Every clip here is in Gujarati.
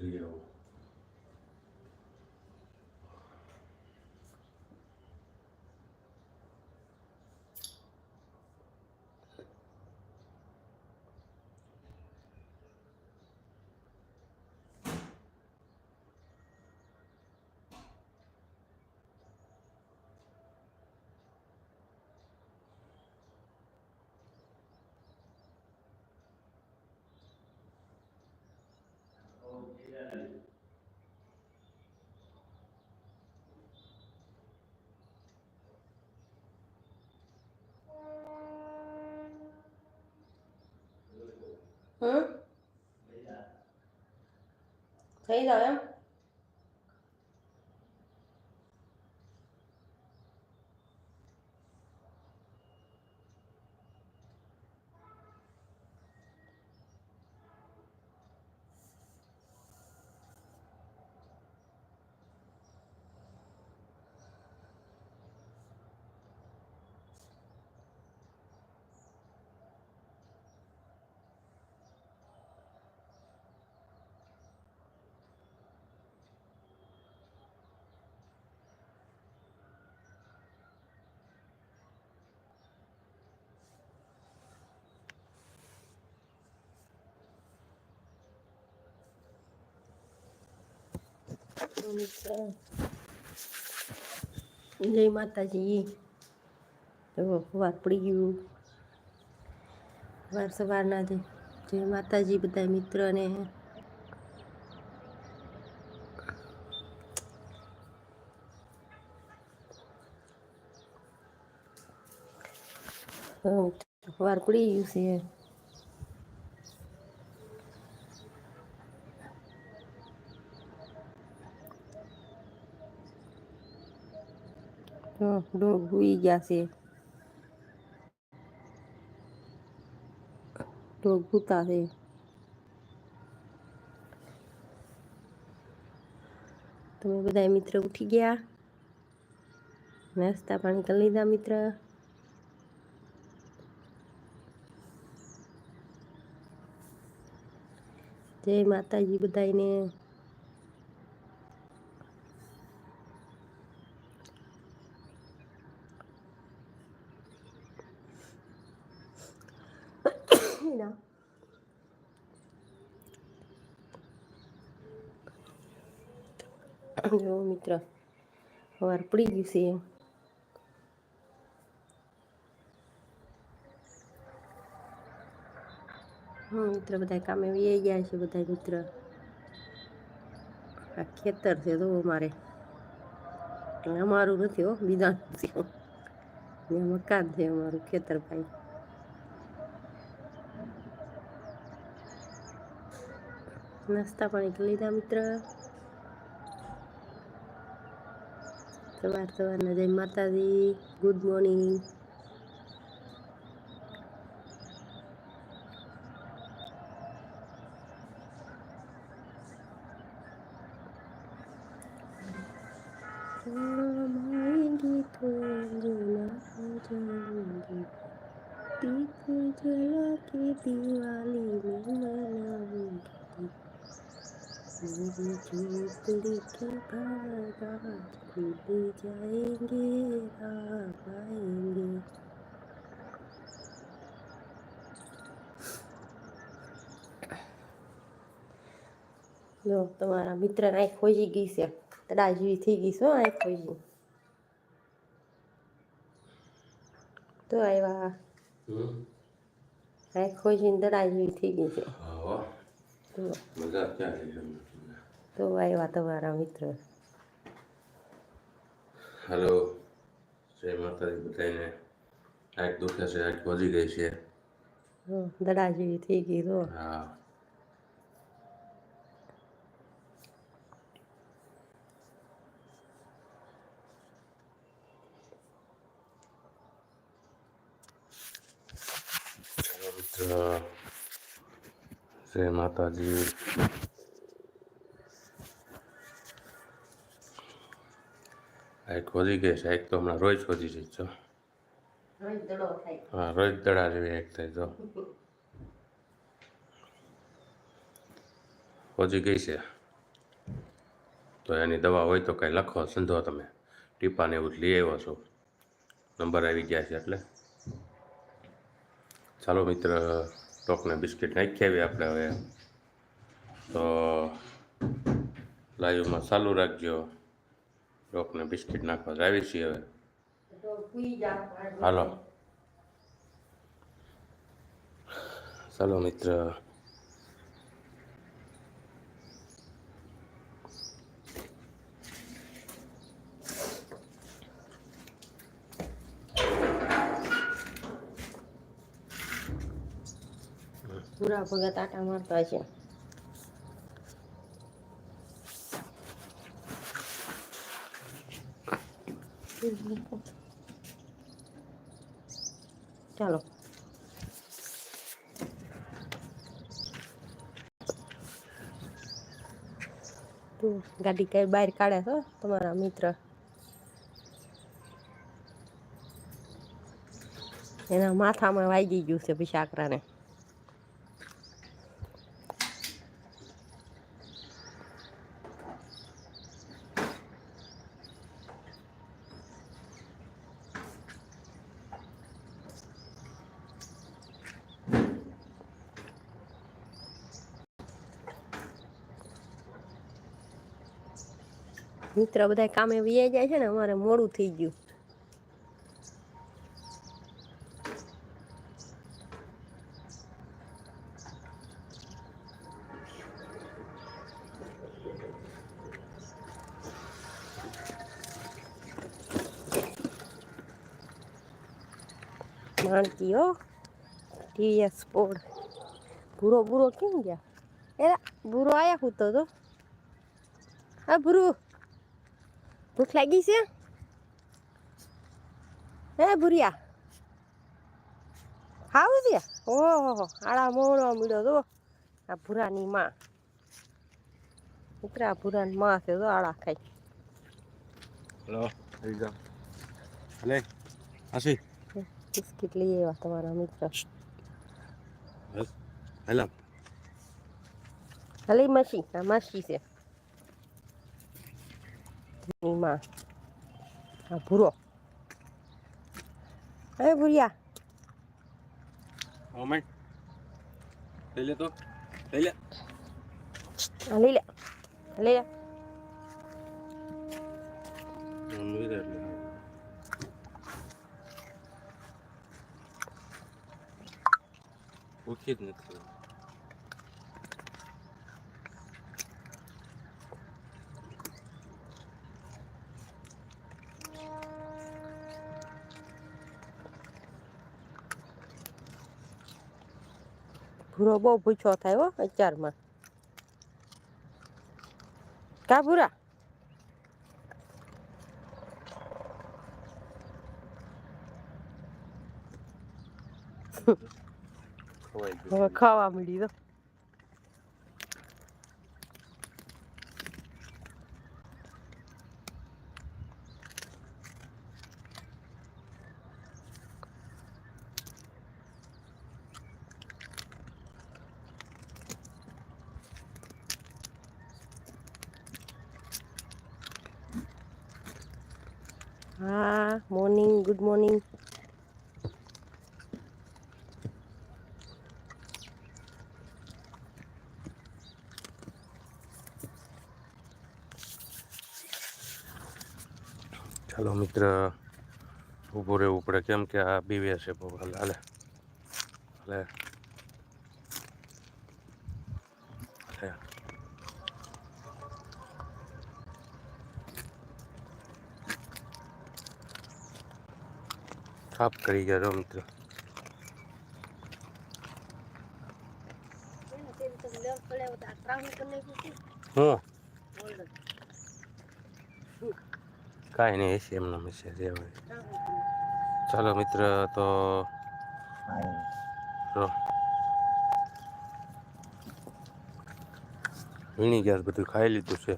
જઈ આવો હમ થઈ જાવ એમ જય માતાજી. તો વાર પડી ગયું. વાર સવારના જે. જય માતાજી બધા મિત્રને. હમ, વાર પડી ગયું છે. ડોગ હુઈ ગયા છે. ડોગ ભૂતા છે. તમે બધા મિત્ર ઉઠી ગયા? નાસ્તા પાણી કરી લીધા મિત્ર? જય માતાજી બધાને ના જો મિત્ર વાર પડી ગયું છે હમ મિત્ર બધા કામે વી ગયા છે બધા મિત્ર આ ખેતર છે તો અમારે અમારું નથી હો બીજા છે મકાન છે અમારું ખેતર ભાઈ નાસ્તા પાણી કરી લીધા મિત્ર સવાર સવારના જય માતાજી ગુડ મોર્નિંગ आएंगी तो अंजना जाएंगी दीप जला के दिवाली में मनाऊंगी मेरी झोपड़ी के बारात खुल जाएंगे राम आएंगे જો તમારા મિત્ર આંખ ખોજી ગઈ છે તડા જેવી થઈ ગઈ છે હો આંખ ખોજી તો આવ્યા હમ આંખ ખોજીને તડા જેવી થઈ ગઈ છે હા તો? તો આવ્યા તમારા મિત્ર. હેલો જય માતાજી બધાને આંખ દુખે છે આંખ વધી ગઈ છે. દડા જેવી થઈ ગઈ તો. હા. મિત્ર જય માતાજી એક વધી ગઈ છે એક તો હમણાં રોજ વધી જઈ છો હા રોજ દડા જેવી એક થાય તો વધી ગઈ છે તો એની દવા હોય તો કંઈ લખો સંધો તમે ટીપાને એવું જ લઈ આવ્યો છો નંબર આવી ગયા છે એટલે ચાલો મિત્ર ટોકને બિસ્કિટ નાખી આવી આપણે હવે. તો લાઈવમાં ચાલુ રાખજો. ટોકને બિસ્કિટ નાખવા આવી છીએ હવે. હાલો. ચાલો મિત્ર. પૂરા ભગત આટા મારતા છે ચાલો. ગાડી કઈ બહાર કાઢે છો? તમારા મિત્ર. એના માથામાં વાગી ગયું છે પછી આકરાને મિત્ર બધા કામે વૈયા જાય છે ને અમારે મોડું થઈ ગયું માણકી હો ટીવીએસ સ્પોર્ટ ભૂરો ભૂરો કેમ ગયા એલા ભૂરો આયા હું તો તો હા ભૂરો ભૂખ લાગી છે હે ભૂરિયા ખાવું છે ઓહો આડા મોડો મળ્યો તો આ ભૂરાની માં મિત્ર આ ભૂરાની માં છે તો આડા ખાઈ હલો જાઓ લે આશી બિસ્કિટ લઈ આવ્યા તમારા મિત્ર હેલા હલી મસી આ મસી છે ની માં આ ભૂરો હે ભૂરિયા મોમેન્ટ લઈ લે તો લઈ લે આ લઈ લે આ લઈ લે ઓછી જ નથી ભૂરો બહુ પૂછો થાય હો અચારમાં કા ભૂરા? હવે ખાવા મળી તો હા મોર્નિંગ ગુડ મોર્નિંગ ચાલો મિત્ર ઊભો રહેવું પડે. કેમ કે આ બીવે છે બહુ હાલે. હાલે. સાફ કરી ગયા મિત્રો. કાંઈ નહીં, એસી એમનો મેસેજ ચાલો મિત્ર, તો વીણી ગયા બધું ખાઈ લીધું છે.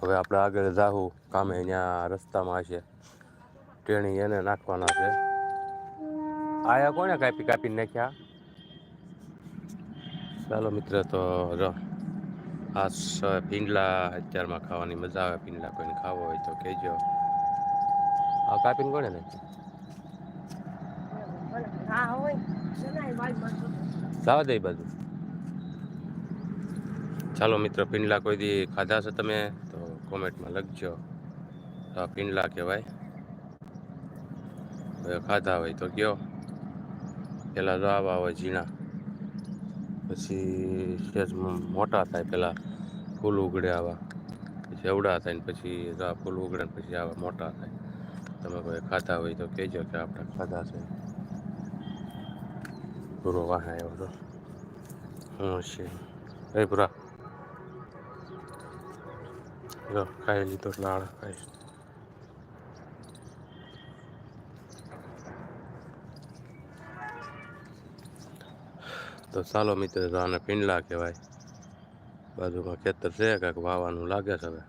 હવે આપણે આગળ જાહું. કામે અહીંયા રસ્તામાં છે. ટેણી એને નાખવાના છે. આયા કોને કાપી કાપીને નાખ્યા? ચાલો મિત્ર તો જો આ સ પીંડલા અત્યારમાં ખાવાની મજા આવે ભીંડલા કોઈને ખાવો હોય તો કહેજો. આ કાપીને કોણે ને હા હોય. જણાય વાલમાં તો. જવા દે બાજુ. ચાલો મિત્રો પીંડલા કોઈ દી ખાધા છે તમે તો કોમેન્ટમાં લખજો. તો આ પીંડલા કહેવાય. હવે ખાધા હોય તો કયો. પહેલાં તો આવા હોય ઝીણા. પછી સેજ મોટા થાય પહેલાં ફૂલ ઉગડે આવા. પછી એવડા થાય ને પછી આ ફૂલ ઉગડે ને પછી આવા મોટા થાય. તમે કોઈ ખાધા હોય તો કહેજો કે આપણે ખાધા છે. પૂરો વાહ આવ્યો તો. હું છે એ પૂરા ખાઈ લીધો લાળ ખાઈ. તો ચાલો મિત્ર, તો આને પિંડલા કહેવાય. બાજુમાં ખેતર છે કાંઈક વાવવાનું લાગે છે હવે.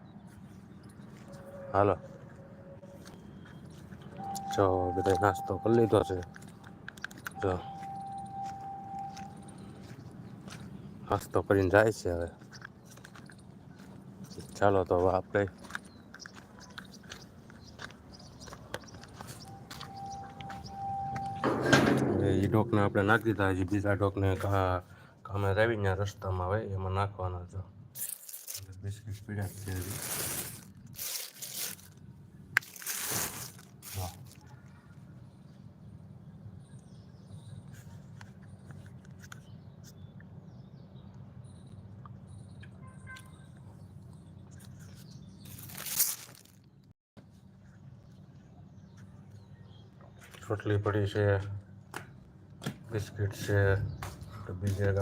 હાલો. જો બધા નાસ્તો કરી લીધો છે. જો. નાસ્તો કરીને જાય છે હવે. ચાલો, તો આપણે ડોકને આપણે નાખી દીધા હજી બીજા ડોકને કા કામે આવીને રસ્તામાં આવે એમાં નાખવાના છે. બિસ્કિટ પીડા છે રોટલી પડી છે. બિસ્કિટ છે, તો બીજે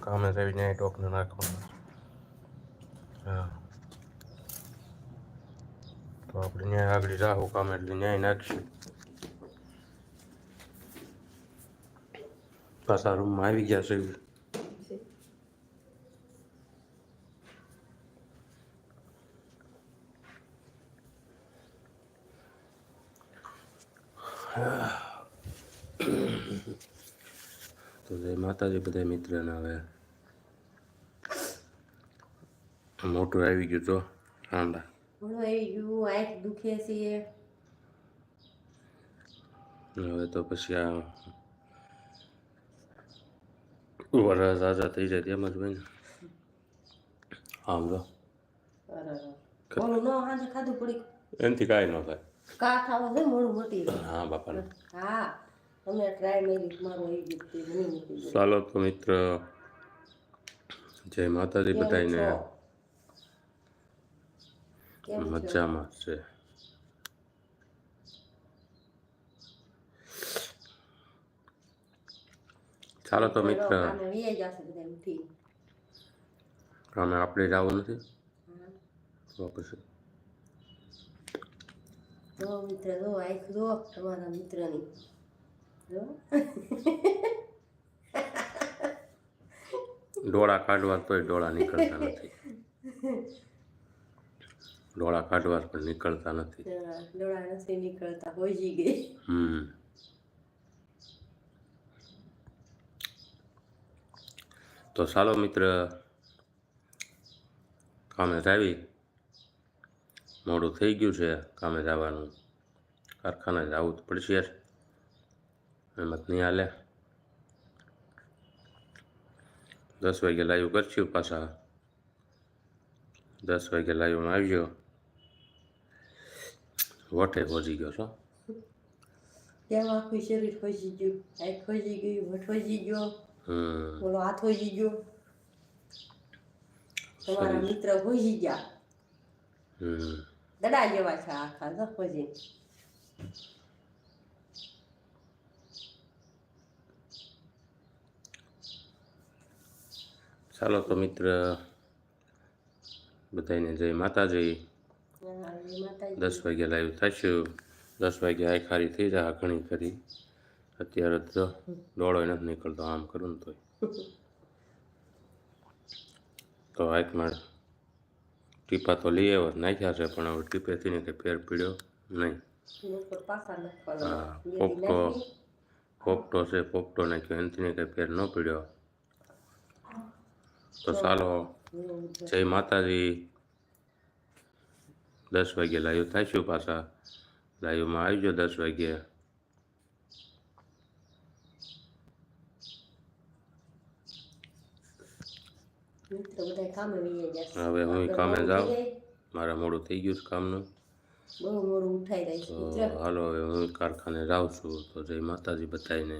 કામે રહીને ટોકને નાખવાનું. હા. તો આપણે ન્યાય આગળ જાહું કામે એટલે ન્યાય નાખીશું. પાછા રૂમમાં આવી ગયા છે. તો જય બધા મિત્રને હવે મોટું આવી ગયું તો રાંડા ઘણું આવી ગયું આંખ દુખે છે. હવે તો પછી આ વરસ આજા થઈ જાય તેમ જ ને. આમ તો ઓલું ન હાજે ખાધું પડી એનાથી કાંઈ ન થાય. કા ખાવા છે મોડું મોટી. હા બાપાને. હા. ચાલો તો મિત્ર જય માતાજી બધાને? મજામાં છે. ચાલો તો મિત્ર. અમે આપણે જવું નથી. તો પછી જો મિત્ર જો આંખ જો તમારા મિત્રની. ડોળા કાઢવા તોય ડોળા નીકળતા નથી. ડોળા કાઢવા પણ નીકળતા નથી. ડોળા નથી નીકળતા હોજી ગઈ. હમ. તો ચાલો મિત્ર કામે જાવી. મોડું થઈ ગયું છે કામે જવાનું. કારખાને જવું જ પડશે. જ. નહીં હાલે. દસ વાગે લાઈવ કરશું પાછા. દસ વાગે લાઈવમાં આવજો. વોટે પહોંચી ગયો છો? તેમ આખું શરીર ખોજી ગયું. આંખ ખોજી ગયું ખોજી ગયો. ઓલો હાથ ખોજી ગયો. તમારા. મિત્ર ખોજી ગયા. દડા જેવા છે આખા ખોજી ચાલો તો મિત્ર બધાને જય માતાજી. દસ વાગે લાઈવ થશું. દસ વાગે આઈ ખારી થઈ જાય ઘણી ખરી. અત્યારે તો દોડો નથી નીકળતો આમ કરું તોય. તો આંખમાં ટીપા તો લઈ આવ્યો નાખ્યા છે પણ હવે ટીપેથી ને કંઈ ફેર પીડ્યો નહીં. હા, પોપટો. પોપટો છે પોપટો નાખ્યો એનાથી ને કંઈ ફેર ન પીડ્યો. તો ચાલો જય માતાજી. દસ વાગે લાઈવ થાશું પાછા. લાઈવમાં આવજો દસ વાગે. મિત્રો બધા કામે વહી જશે હવે હું કામે જાઉં. મારા મોડું થઈ ગયું છે કામનું. હાલો હવે હું કારખાને જાઉં છું. તો જય માતાજી બધાને